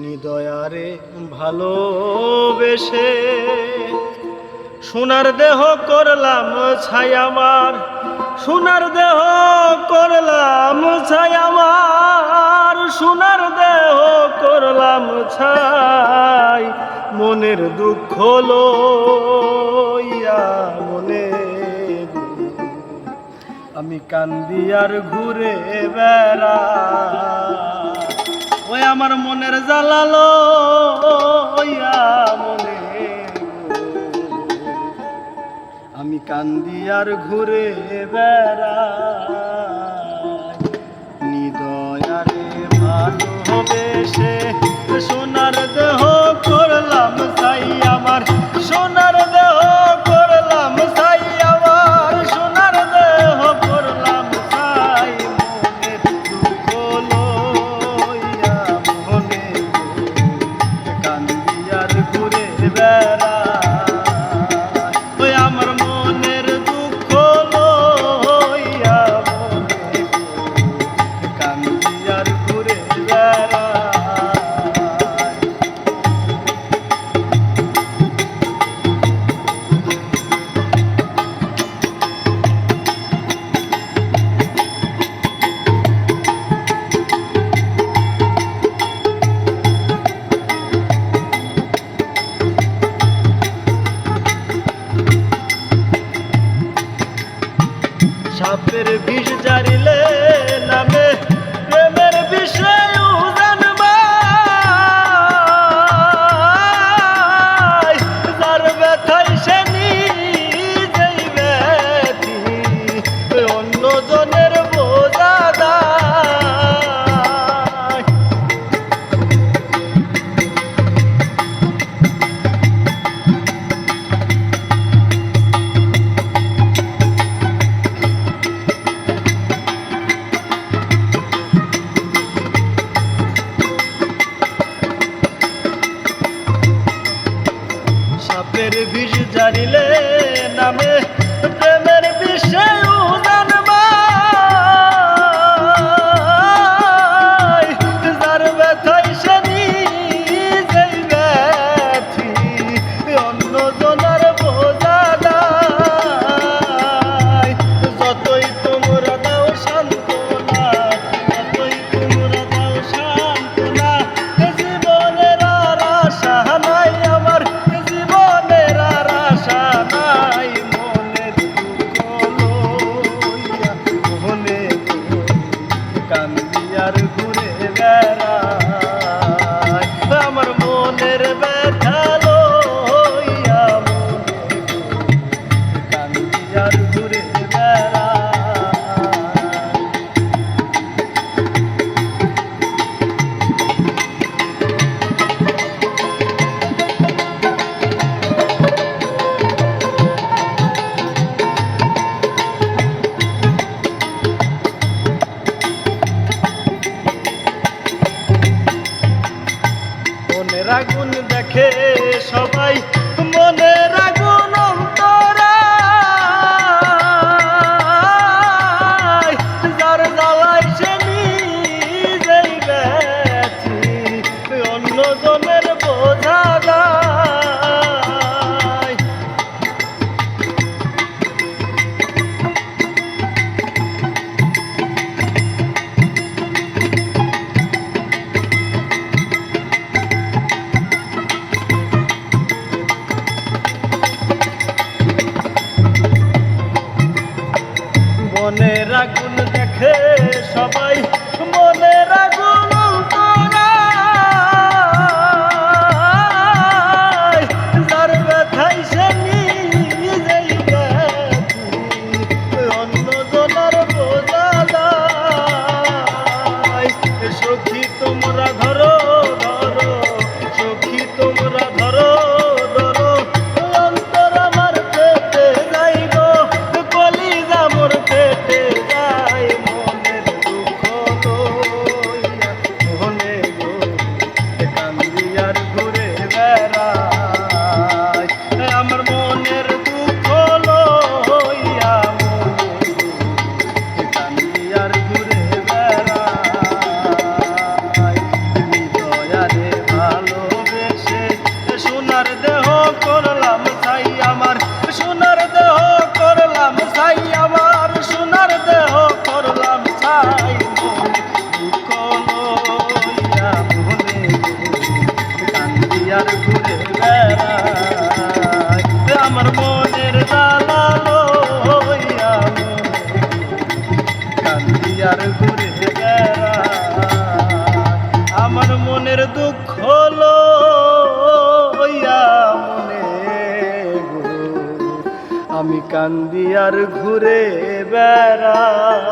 নিদয়ারে ভালোবেসে সোনার দেহ করলাম ছাই আমার, সোনার দেহ করলাম ছাই আমার, সোনার দেহ করলাম ছাই মনের দুঃখ লইয়া মনে আমি কান্দি আর ঘুরে বেড়া ওই আমার মনের জ্বালালো মনে আমি কান্দি আর ঘুরে বেড়া নিদয়ারে ভালো হবে সে পাপের বিষ জারিলে সাপের বিষ জারিলে নামে প্রেমের বিষয় நிறுவ রেখে মনে আগুন দেখে সবাই। কান্দি আর ঘুরে বেড়াই